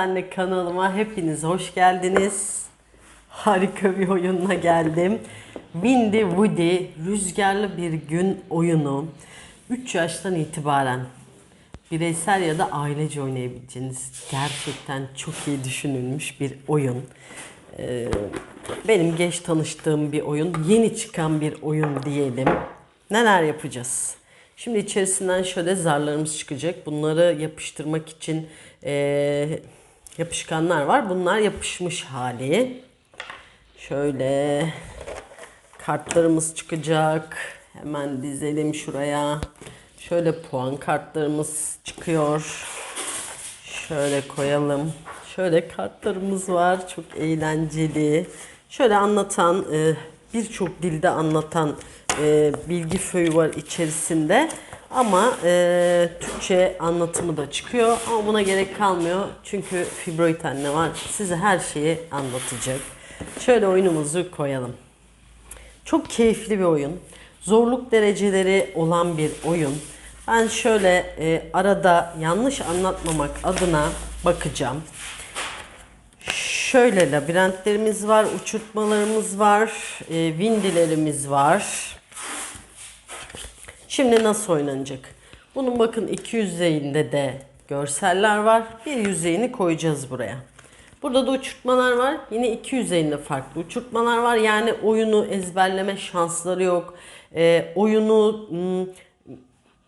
Anne kanalıma hepiniz hoş geldiniz. Harika bir oyunla geldim. Windy Woody Rüzgarlı Bir Gün oyunu 3 yaştan itibaren bireysel ya da ailece oynayabileceğiniz gerçekten çok iyi düşünülmüş bir oyun. Ee, benim geç tanıştığım bir oyun, yeni çıkan bir oyun diyelim. Neler yapacağız? Şimdi içerisinden şöyle zarlarımız çıkacak. Bunları yapıştırmak için eee, yapışkanlar var. Bunlar yapışmış hali. Şöyle kartlarımız çıkacak. Hemen dizelim şuraya. Şöyle puan kartlarımız çıkıyor. Şöyle koyalım. Şöyle kartlarımız var. Çok eğlenceli. Şöyle anlatan, e, birçok dilde anlatan e, bilgi föyü var içerisinde. Ama e, Türkçe anlatımı da çıkıyor. Ama buna gerek kalmıyor. Çünkü Fibroid anne var. Size her şeyi anlatacak. Şöyle oyunumuzu koyalım. Çok keyifli bir oyun. Zorluk dereceleri olan bir oyun. Ben şöyle e, arada yanlış anlatmamak adına bakacağım. Şöyle labirentlerimiz var, uçurtmalarımız var, e, vindilerimiz var. Şimdi nasıl oynanacak? Bunun bakın iki yüzeyinde de görseller var. Bir yüzeyini koyacağız buraya. Burada da uçurtmalar var. Yine iki yüzeyinde farklı uçurtmalar var. Yani oyunu ezberleme şansları yok. E, oyunu hmm,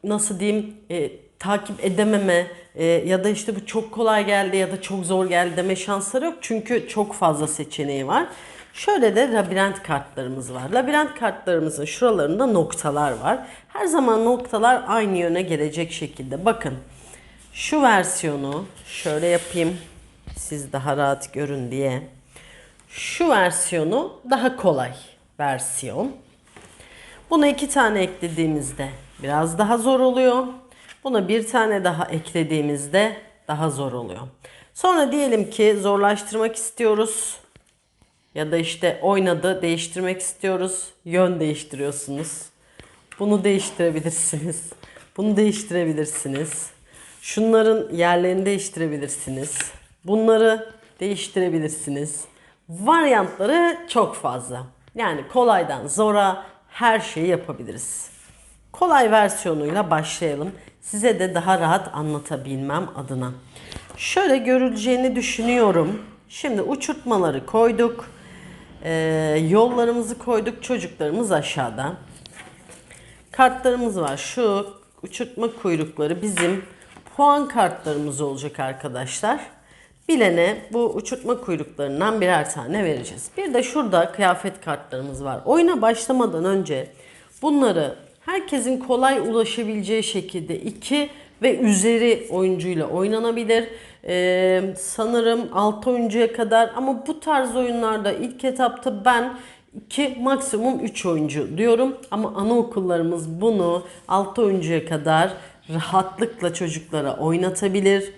nasıl diyeyim e, takip edememe e, ya da işte bu çok kolay geldi ya da çok zor geldi deme şansları yok. Çünkü çok fazla seçeneği var. Şöyle de labirent kartlarımız var. Labirent kartlarımızın şuralarında noktalar var. Her zaman noktalar aynı yöne gelecek şekilde. Bakın şu versiyonu şöyle yapayım. Siz daha rahat görün diye. Şu versiyonu daha kolay versiyon. Buna iki tane eklediğimizde biraz daha zor oluyor. Buna bir tane daha eklediğimizde daha zor oluyor. Sonra diyelim ki zorlaştırmak istiyoruz. Ya da işte oynadı değiştirmek istiyoruz. Yön değiştiriyorsunuz. Bunu değiştirebilirsiniz. Bunu değiştirebilirsiniz. Şunların yerlerini değiştirebilirsiniz. Bunları değiştirebilirsiniz. Varyantları çok fazla. Yani kolaydan zora her şeyi yapabiliriz. Kolay versiyonuyla başlayalım. Size de daha rahat anlatabilmem adına. Şöyle görüleceğini düşünüyorum. Şimdi uçurtmaları koyduk. Ee, yollarımızı koyduk. Çocuklarımız aşağıda. Kartlarımız var. Şu uçurtma kuyrukları bizim puan kartlarımız olacak arkadaşlar. Bilene bu uçurtma kuyruklarından birer tane vereceğiz. Bir de şurada kıyafet kartlarımız var. Oyuna başlamadan önce bunları herkesin kolay ulaşabileceği şekilde iki ve üzeri oyuncuyla oynanabilir. Ee, sanırım 6 oyuncuya kadar ama bu tarz oyunlarda ilk etapta ben 2 maksimum 3 oyuncu diyorum. Ama anaokullarımız bunu 6 oyuncuya kadar rahatlıkla çocuklara oynatabilir.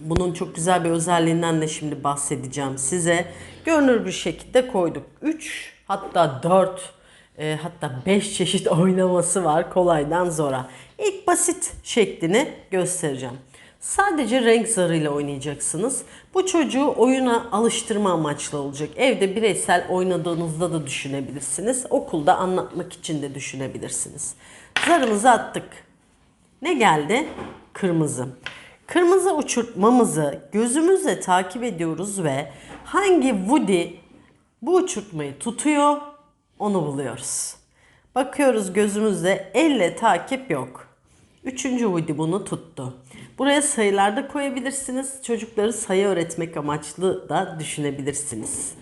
Bunun çok güzel bir özelliğinden de şimdi bahsedeceğim size. Görünür bir şekilde koyduk. 3 hatta 4 e, hatta 5 çeşit oynaması var kolaydan zora. İlk basit şeklini göstereceğim. Sadece renk zarıyla oynayacaksınız. Bu çocuğu oyuna alıştırma amaçlı olacak. Evde bireysel oynadığınızda da düşünebilirsiniz. Okulda anlatmak için de düşünebilirsiniz. Zarımızı attık. Ne geldi? Kırmızı. Kırmızı uçurtmamızı gözümüzle takip ediyoruz ve hangi Woody bu uçurtmayı tutuyor onu buluyoruz. Bakıyoruz gözümüzle elle takip yok. Üçüncü Woody bunu tuttu. Buraya sayılar da koyabilirsiniz. Çocukları sayı öğretmek amaçlı da düşünebilirsiniz.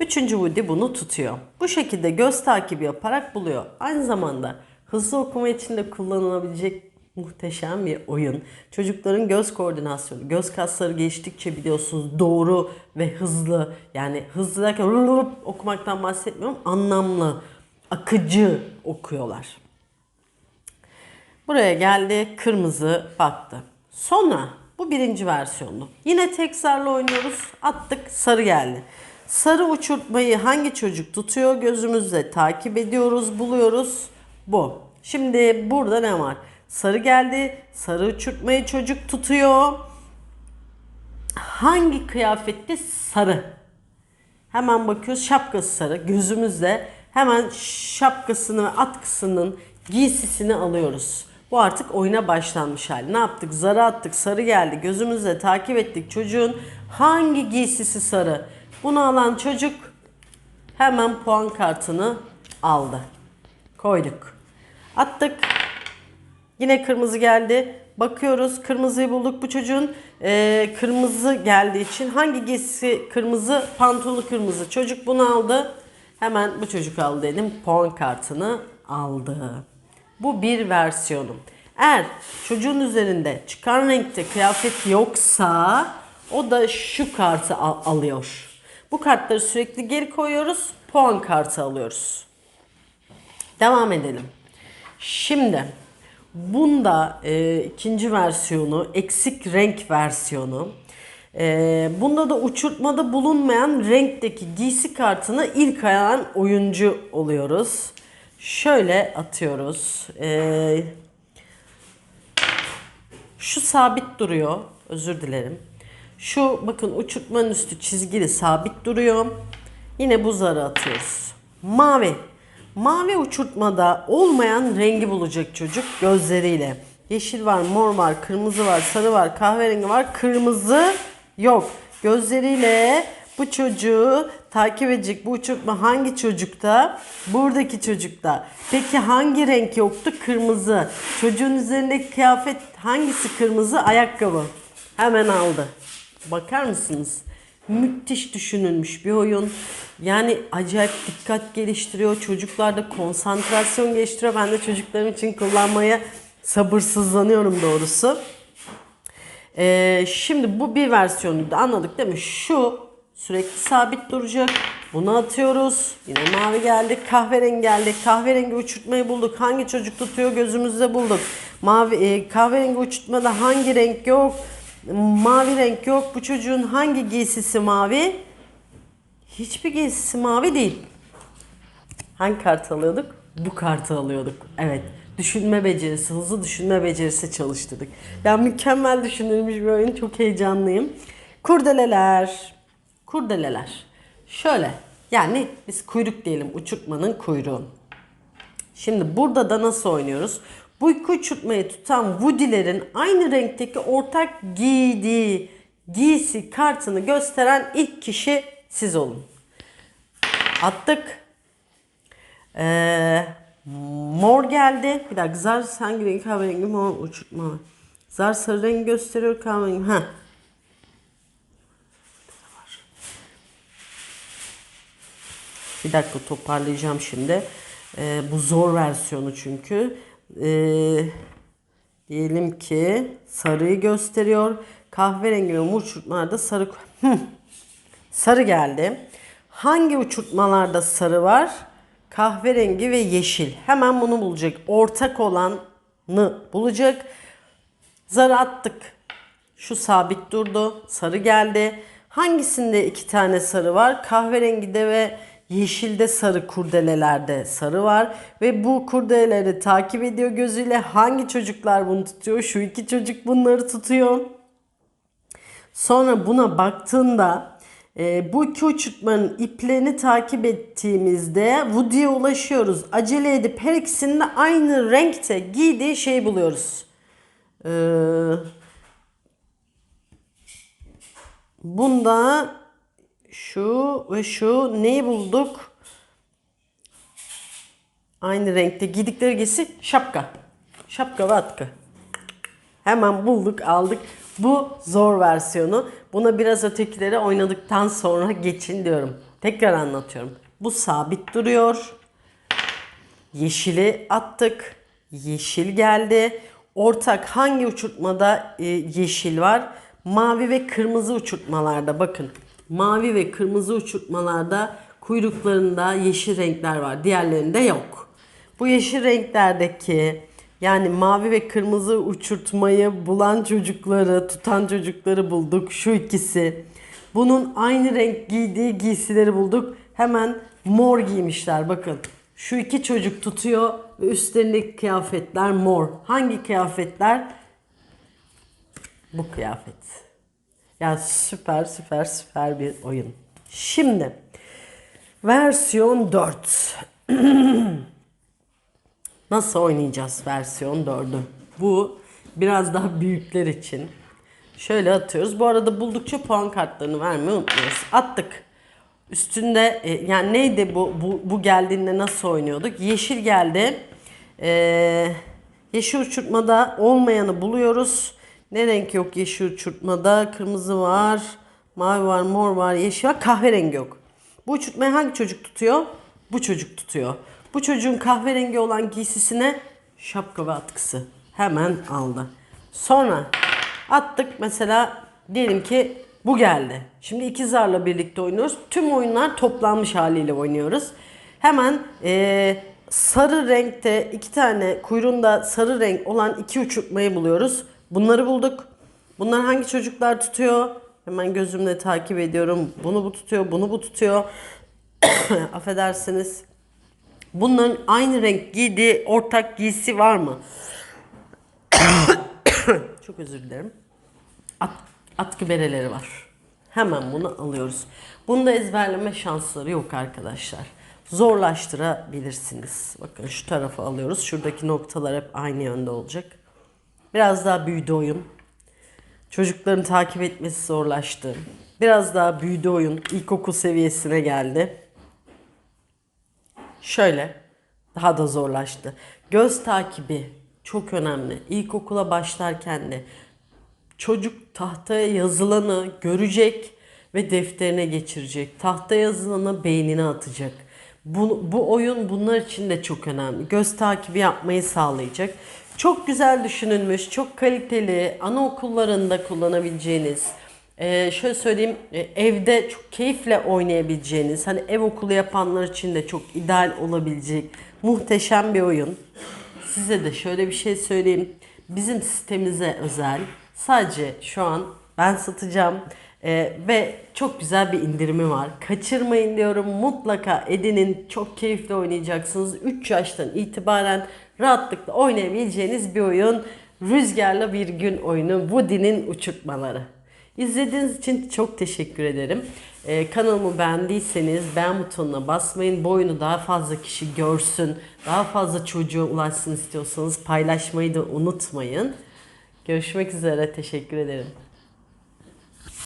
Üçüncü Woody bunu tutuyor. Bu şekilde göz takibi yaparak buluyor. Aynı zamanda hızlı okuma için de kullanılabilecek muhteşem bir oyun. Çocukların göz koordinasyonu, göz kasları geçtikçe biliyorsunuz doğru ve hızlı yani hızlı derken okumaktan bahsetmiyorum. Anlamlı, akıcı okuyorlar. Buraya geldi, kırmızı baktı. Sonra bu birinci versiyondu. Yine tek zarla oynuyoruz. Attık, sarı geldi. Sarı uçurtmayı hangi çocuk tutuyor gözümüzle takip ediyoruz, buluyoruz. Bu. Şimdi burada ne var? Sarı geldi. Sarı uçurtmayı çocuk tutuyor. Hangi kıyafette sarı? Hemen bakıyoruz şapkası sarı. Gözümüzle hemen şapkasını ve atkısının giysisini alıyoruz. Bu artık oyuna başlanmış hali. Ne yaptık? Zarı attık. Sarı geldi. Gözümüzle takip ettik. Çocuğun hangi giysisi sarı? Bunu alan çocuk hemen puan kartını aldı. Koyduk. Attık. Yine kırmızı geldi. Bakıyoruz kırmızıyı bulduk. Bu çocuğun e, kırmızı geldiği için hangi giysisi kırmızı? Pantolonu kırmızı. Çocuk bunu aldı. Hemen bu çocuk aldı dedim. Puan kartını aldı. Bu bir versiyonu. Eğer çocuğun üzerinde çıkan renkte kıyafet yoksa o da şu kartı al- alıyor. Bu kartları sürekli geri koyuyoruz. Puan kartı alıyoruz. Devam edelim. Şimdi bunda e, ikinci versiyonu eksik renk versiyonu. E, bunda da uçurtmada bulunmayan renkteki giysi kartını ilk alan oyuncu oluyoruz. Şöyle atıyoruz. E, şu sabit duruyor. Özür dilerim. Şu bakın uçurtmanın üstü çizgili sabit duruyor. Yine bu zarı atıyoruz. Mavi. Mavi uçurtmada olmayan rengi bulacak çocuk gözleriyle. Yeşil var, mor var, kırmızı var, sarı var, kahverengi var, kırmızı yok. Gözleriyle bu çocuğu takip edecek. Bu uçurtma hangi çocukta? Buradaki çocukta. Peki hangi renk yoktu? Kırmızı. Çocuğun üzerindeki kıyafet hangisi kırmızı? Ayakkabı. Hemen aldı. Bakar mısınız? Müthiş düşünülmüş bir oyun. Yani acayip dikkat geliştiriyor. Çocuklarda konsantrasyon geliştiriyor. Ben de çocuklarım için kullanmaya sabırsızlanıyorum doğrusu. Ee, şimdi bu bir versiyonuydu anladık değil mi? Şu sürekli sabit duracak. Bunu atıyoruz. Yine mavi geldi. Kahverengi geldi. Kahverengi uçurtmayı bulduk. Hangi çocuk tutuyor gözümüzde bulduk. Mavi e, kahverengi uçurtmada hangi renk yok? Mavi renk yok. Bu çocuğun hangi giysisi mavi? Hiçbir giysisi mavi değil. Hangi kartı alıyorduk? Bu kartı alıyorduk. Evet. Düşünme becerisi, hızlı düşünme becerisi çalıştırdık. Ya mükemmel düşünülmüş bir oyun. Çok heyecanlıyım. Kurdeleler. Kurdeleler. Şöyle. Yani biz kuyruk diyelim. Uçurtmanın kuyruğu. Şimdi burada da nasıl oynuyoruz? Bu iki uçurtmayı tutan Woody'lerin aynı renkteki ortak giydiği giysi kartını gösteren ilk kişi siz olun. Attık. Ee, mor geldi. Bir dakika zar hangi renk kahverengi mor uçurtma. Zar sarı rengi gösteriyor kahverengi. Ha. Bir dakika toparlayacağım şimdi. Ee, bu zor versiyonu çünkü. Ee, diyelim ki sarıyı gösteriyor. Kahverengi ve uçurtmalarda sarı... Sarı geldi. Hangi uçurtmalarda sarı var? Kahverengi ve yeşil. Hemen bunu bulacak. Ortak olanı bulacak. Zarı attık. Şu sabit durdu. Sarı geldi. Hangisinde iki tane sarı var? Kahverengide ve yeşilde sarı kurdelelerde sarı var. Ve bu kurdeleleri takip ediyor gözüyle. Hangi çocuklar bunu tutuyor? Şu iki çocuk bunları tutuyor. Sonra buna baktığında e, bu iki uçurtmanın iplerini takip ettiğimizde Woody'ye ulaşıyoruz. Acele edip her ikisinin de aynı renkte giydiği şeyi buluyoruz. Ee, bunda şu ve şu neyi bulduk? Aynı renkte giydikleri giysi şapka. Şapka ve atkı. Hemen bulduk aldık. Bu zor versiyonu. Buna biraz ötekileri oynadıktan sonra geçin diyorum. Tekrar anlatıyorum. Bu sabit duruyor. Yeşili attık. Yeşil geldi. Ortak hangi uçurtmada e, yeşil var? Mavi ve kırmızı uçurtmalarda bakın. Mavi ve kırmızı uçurtmalarda kuyruklarında yeşil renkler var. Diğerlerinde yok. Bu yeşil renklerdeki yani mavi ve kırmızı uçurtmayı bulan çocukları, tutan çocukları bulduk. Şu ikisi. Bunun aynı renk giydiği giysileri bulduk. Hemen mor giymişler bakın. Şu iki çocuk tutuyor ve üstlerindeki kıyafetler mor. Hangi kıyafetler? Bu kıyafet. Ya süper süper süper bir oyun. Şimdi versiyon 4. Nasıl oynayacağız versiyon 4'ü? Bu biraz daha büyükler için. Şöyle atıyoruz. Bu arada buldukça puan kartlarını vermeyi unutmuyoruz. Attık. Üstünde e, yani neydi bu, bu bu geldiğinde nasıl oynuyorduk? Yeşil geldi. Ee, yeşil uçurtmada olmayanı buluyoruz. Ne renk yok yeşil uçurtmada? Kırmızı var, mavi var, mor var, yeşil var, kahverengi yok. Bu uçurtmayı hangi çocuk tutuyor? Bu çocuk tutuyor. Bu çocuğun kahverengi olan giysisine şapka ve atkısı. Hemen aldı. Sonra attık mesela diyelim ki bu geldi. Şimdi iki zarla birlikte oynuyoruz. Tüm oyunlar toplanmış haliyle oynuyoruz. Hemen eee, sarı renkte iki tane kuyruğunda sarı renk olan iki uçurtmayı buluyoruz. Bunları bulduk. Bunlar hangi çocuklar tutuyor? Hemen gözümle takip ediyorum. Bunu bu tutuyor, bunu bu tutuyor. Affedersiniz. Bunların aynı renk giydiği ortak giysi var mı? Çok özür dilerim. At, atkı bereleri var. Hemen bunu alıyoruz. Bunda ezberleme şansları yok arkadaşlar. Zorlaştırabilirsiniz. Bakın şu tarafa alıyoruz. Şuradaki noktalar hep aynı yönde olacak. Biraz daha büyüdü oyun. Çocukların takip etmesi zorlaştı. Biraz daha büyüdü oyun. İlkokul seviyesine geldi. Şöyle daha da zorlaştı. Göz takibi çok önemli. İlkokula başlarken de çocuk tahtaya yazılanı görecek ve defterine geçirecek. Tahtaya yazılanı beynine atacak. Bu, bu oyun bunlar için de çok önemli. Göz takibi yapmayı sağlayacak. Çok güzel düşünülmüş, çok kaliteli, anaokullarında kullanabileceğiniz, ee, şöyle söyleyeyim, e, evde çok keyifle oynayabileceğiniz, hani ev okulu yapanlar için de çok ideal olabilecek muhteşem bir oyun. Size de şöyle bir şey söyleyeyim. Bizim sitemize özel sadece şu an ben satacağım Ee, ve çok güzel bir indirimi var. Kaçırmayın diyorum. Mutlaka edinin. Çok keyifli oynayacaksınız. 3 yaştan itibaren rahatlıkla oynayabileceğiniz bir oyun. Rüzgarlı bir gün oyunu. Woody'nin uçurtmaları. İzlediğiniz için çok teşekkür ederim. Ee, kanalımı beğendiyseniz beğen butonuna basmayın. Bu oyunu daha fazla kişi görsün, daha fazla çocuğa ulaşsın istiyorsanız paylaşmayı da unutmayın. Görüşmek üzere, teşekkür ederim.